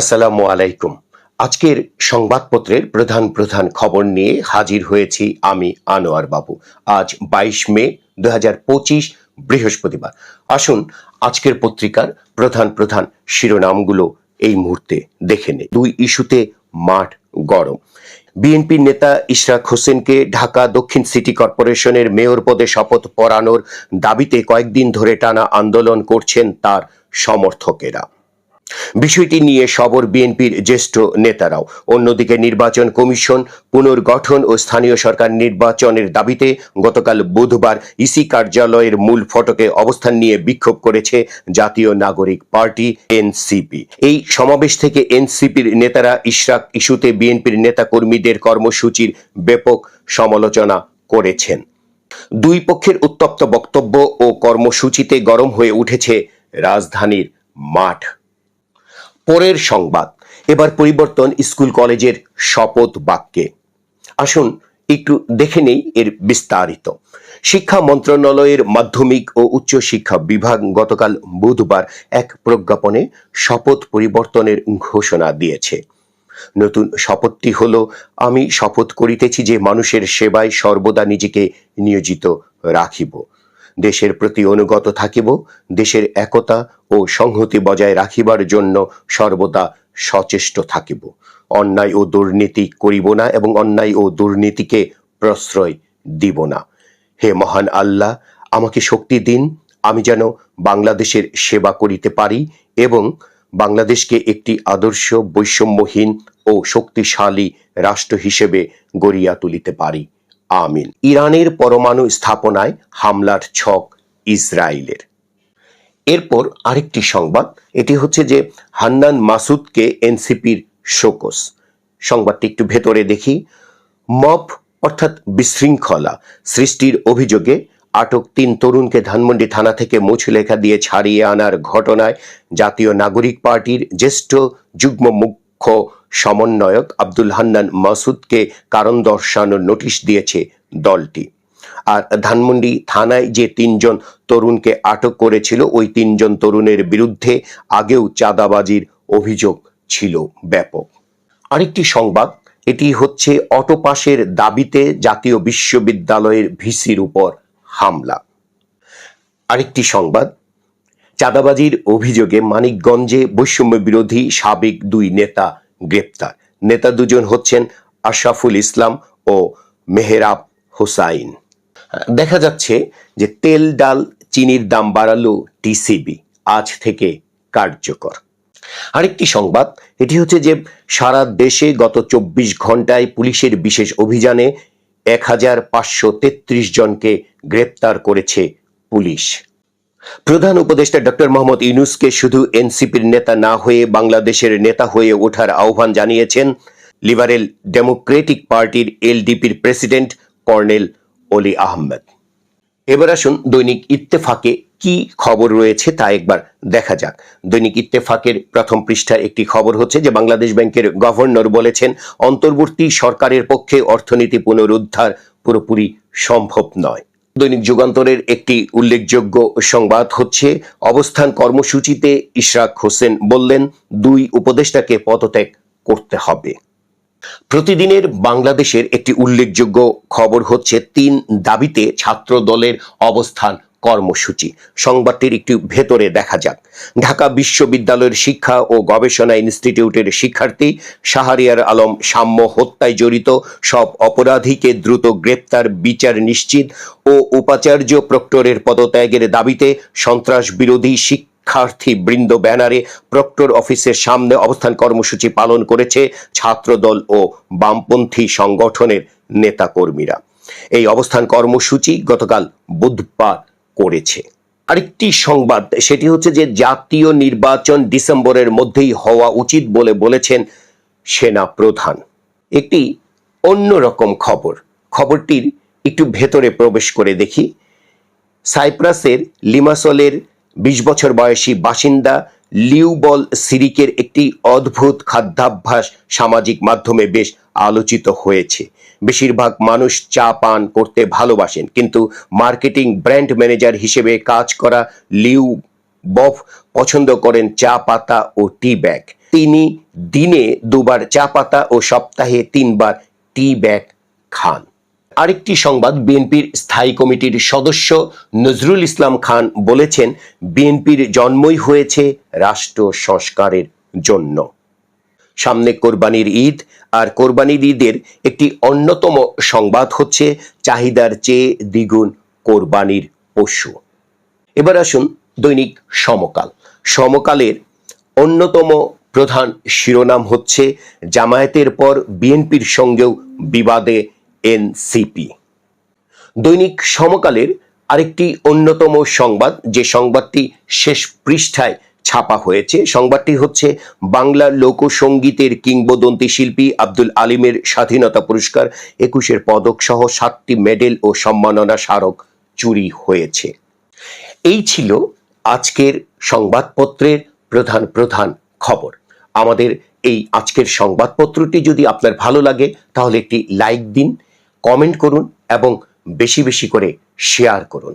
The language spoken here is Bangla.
আসসালামু আলাইকুম। আজকের সংবাদপত্রের প্রধান প্রধান খবর নিয়ে হাজির হয়েছি আমি আনোয়ার বাবু। আজ বাইশ মে দু হাজার পঁচিশ বৃহস্পতিবার। আসুন আজকের পত্রিকার প্রধান প্রধান শিরোনামগুলো এই মুহূর্তে দেখে নে দুই ইস্যুতে মাঠ গরম। বিএনপির নেতা ইশরাক হোসেনকে ঢাকা দক্ষিণ সিটি কর্পোরেশনের মেয়র পদে শপথ পড়ানোর দাবিতে কয়েকদিন ধরে টানা আন্দোলন করছেন তার সমর্থকেরা। বিষয়টি নিয়ে সবর বিএনপির জ্যেষ্ঠ নেতারাও। অন্যদিকে নির্বাচন কমিশন পুনর্গঠন ও স্থানীয় সরকার নির্বাচনের দাবিতে গতকাল বুধবার ইসি কার্যালয়ের মূল ফটকে অবস্থান নিয়ে বিক্ষোভ করেছে জাতীয় নাগরিক পার্টি, এনসিপি। এই সমাবেশ থেকে এনসিপির নেতারা ইশরাক ইস্যুতে বিএনপির নেতা কর্মীদের কর্মসূচির ব্যাপক সমালোচনা করেছেন। দুই পক্ষের উত্তপ্ত বক্তব্য ও কর্মসূচিতে গরম হয়ে উঠেছে রাজধানীর মাঠ। পরের সংবাদ। এবার পরিবর্তন স্কুল কলেজের শপথ বাক্যে। আসুন একটু দেখে নেই এর বিস্তারিত। শিক্ষা মন্ত্রণালয়ের মাধ্যমিক ও উচ্চ শিক্ষা বিভাগ গতকাল বুধবার এক প্রজ্ঞাপনে শপথ পরিবর্তনের ঘোষণা দিয়েছে। নতুন শপথটি হল, আমি শপথ করিতেছি যে মানুষের সেবায় সর্বদা নিজেকে নিয়োজিত রাখিব। দেশের প্রতি অনুগত থাকিব, দেশের একতা ও সংহতি বজায় রাখিবার জন্য সর্বদা সচেষ্ট থাকিব। অন্যায় ও দুর্নীতি করিব না এবং অন্যায় ও দুর্নীতিকে প্রশ্রয় দিব না। হে মহান আল্লাহ, আমাকে শক্তি দিন, আমি যেন বাংলাদেশের সেবা করিতে পারি এবং বাংলাদেশকে একটি আদর্শ, বৈষম্যহীন ও শক্তিশালী রাষ্ট্র হিসেবে গড়িয়া তুলিতে পারি। আমিন। ইরানের পরমাণু স্থাপনায় হামলার ছক ইসরায়েলের। এরপর আরেকটি সংবাদ, এটি হচ্ছে যে হান্নান মাসুদকে এনসিপির শোকস। সংবাদটি একটু ভেতরে দেখি। মব, অর্থাৎ বিশৃঙ্খলা সৃষ্টির অভিযোগে আটক তিন তরুণকে ধানমন্ডি থানা থেকে মুছলেখা দিয়ে ছাড়িয়ে আনার ঘটনায় জাতীয় নাগরিক পার্টির জ্যেষ্ঠ যুগ্ম মুখ্য সমন্বয়ক আব্দুল হান্নান মাসুদকে কারণ দর্শানোর নোটিশ দিয়েছে দলটি। আর ধানমন্ডি থানায় যে তিনজন তরুণকে আটক করেছিল, ওই তিনজন তরুণের বিরুদ্ধে আগেও চাঁদাবাজির অভিযোগ ছিল ব্যাপক। আরেকটি সংবাদ, এটি হচ্ছে অটোপাসের দাবিতে জাতীয় বিশ্ববিদ্যালয়ের ভিসির উপর হামলা। আরেকটি সংবাদ চাঁদাবাজির অভিযোগে মানিকগঞ্জে বৈষম্য বিরোধী সাবেক দুই নেতা গ্রেপ্তার। নেতা দুজন হচ্ছেন আশরাফুল ইসলাম ও মেহরাব হোসাইন। দেখা যাচ্ছে যে তেল, ডাল, চিনির দাম বাড়ালো টিসিবি। আজ থেকে কার্যকর। আরেকটি সংবাদ, এটি হচ্ছে যে সারা দেশে গত চব্বিশ ঘন্টায় পুলিশের বিশেষ অভিযানে এক হাজার পাঁচশো তেত্রিশ জনকে গ্রেপ্তার করেছে পুলিশ। প্রধান উপদেষ্টা ডক্টর মোহাম্মদ ইউনুসকে শুধু এনসিপির নেতা না হয়ে বাংলাদেশের নেতা হয়ে ওঠার আহ্বান জানিয়েছেন লিবারেল ডেমোক্রেটিক পার্টির এলডিপির প্রেসিডেন্ট কর্নেল অলি আহমেদ। এবার আসুন দৈনিক ইত্তেফাকে কি খবর রয়েছে তা একবার দেখা যাক। দৈনিক ইত্তেফাকের প্রথম পৃষ্ঠার একটি খবর হচ্ছে যে বাংলাদেশ ব্যাংকের গভর্নর বলেছেন, অন্তর্বর্তী সরকারের পক্ষে অর্থনীতি পুনরুদ্ধার পুরোপুরি সম্ভব নয়। দৈনিক যুগান্তরের একটি উল্লেখযোগ্য সংবাদ হচ্ছে, অবস্থান কর্মসূচিতে ইশরাক হোসেন বললেন, দুই উপদেষ্টাকে পদত্যাগ করতে হবে। প্রতিদিনের বাংলাদেশের একটি উল্লেখযোগ্য খবর হচ্ছে, তিন দাবিতে ছাত্র দলের অবস্থান কর্মসূচি। সংবাদটির একটু ভেতরে দেখা যাক। ঢাকা বিশ্ববিদ্যালয়ের শিক্ষা ও গবেষণা ইনস্টিটিউটের শিক্ষার্থী শাহরিয়ার আলম সাম্য হত্যায় জড়িত সব অপরাধীকে দ্রুত গ্রেপ্তার, বিচার নিশ্চিত ও উপাচার্য প্রক্টরের পদত্যাগের দাবিতে সন্ত্রাস বিরোধী শিক্ষা শিক্ষার্থী বৃন্দ ব্যানারে প্রক্টর অফিসের সামনে অবস্থান কর্মসূচি পালন করেছে ছাত্রদল ও বামপন্থী সংগঠনের নেতাকর্মীরা। এই অবস্থান কর্মসূচি গতকাল বুধবার করেছে। আরেকটি সংবাদ, সেটি হচ্ছে যে জাতীয় নির্বাচন ডিসেম্বরের মধ্যেই হওয়া উচিত বলে বলেছেন সেনা প্রধান একটি অন্যরকম খবর, খবরটির একটু ভেতরে প্রবেশ করে দেখি। সাইপ্রাসের লিমাসলের বিশ বছর বয়সী বাসিন্দা লিউবল সিরিকের একটি অদ্ভুত খাদ্যাভ্যাস সামাজিক মাধ্যমে বেশ আলোচিত হয়েছে। বেশিরভাগ মানুষ চা পান করতে ভালোবাসেন, কিন্তু মার্কেটিং ব্র্যান্ড ম্যানেজার হিসেবে কাজ করা লিউ বফ পছন্দ করেন চা পাতা ও টি ব্যাগ। তিনি দিনে দুবার চা পাতা ও সপ্তাহে তিনবার টি ব্যাগ খান। আরেকটি সংবাদ বিএনপির স্থায়ী কমিটির সদস্য নজরুল ইসলাম খান বলেছেন, বিএনপির জন্মই হয়েছে রাষ্ট্র সংস্কারের জন্য। সামনে কোরবানির ঈদ, আর কোরবানির ঈদের একটি অন্যতম সংবাদ হচ্ছে চাহিদার চেয়ে দ্বিগুণ কোরবানির পশু। এবার আসুন দৈনিক সমকাল। সমকালের অন্যতম প্রধান শিরোনাম হচ্ছে, জামায়াতের পর বিএনপির সঙ্গেও বিবাদে এনসিপি। দৈনিক সমকালের আরেকটি অন্যতম সংবাদ, যে সংবাদটি শেষ পৃষ্ঠায় ছাপা হয়েছে, সংবাদটি হচ্ছে বাংলার লোকসঙ্গীতের কিংবদন্তি শিল্পী আব্দুল আলিমের স্বাধীনতা পুরস্কার, একুশের পদক সহ সাতটি মেডেল ও সম্মাননা স্মারক চুরি হয়েছে। এই ছিল আজকের সংবাদপত্রের প্রধান প্রধান খবর। আমাদের এই আজকের সংবাদপত্রটি যদি আপনার ভালো লাগে, তাহলে একটি লাইক দিন কমেন্ট করুন এবং বেশি বেশি করে শেয়ার করুন।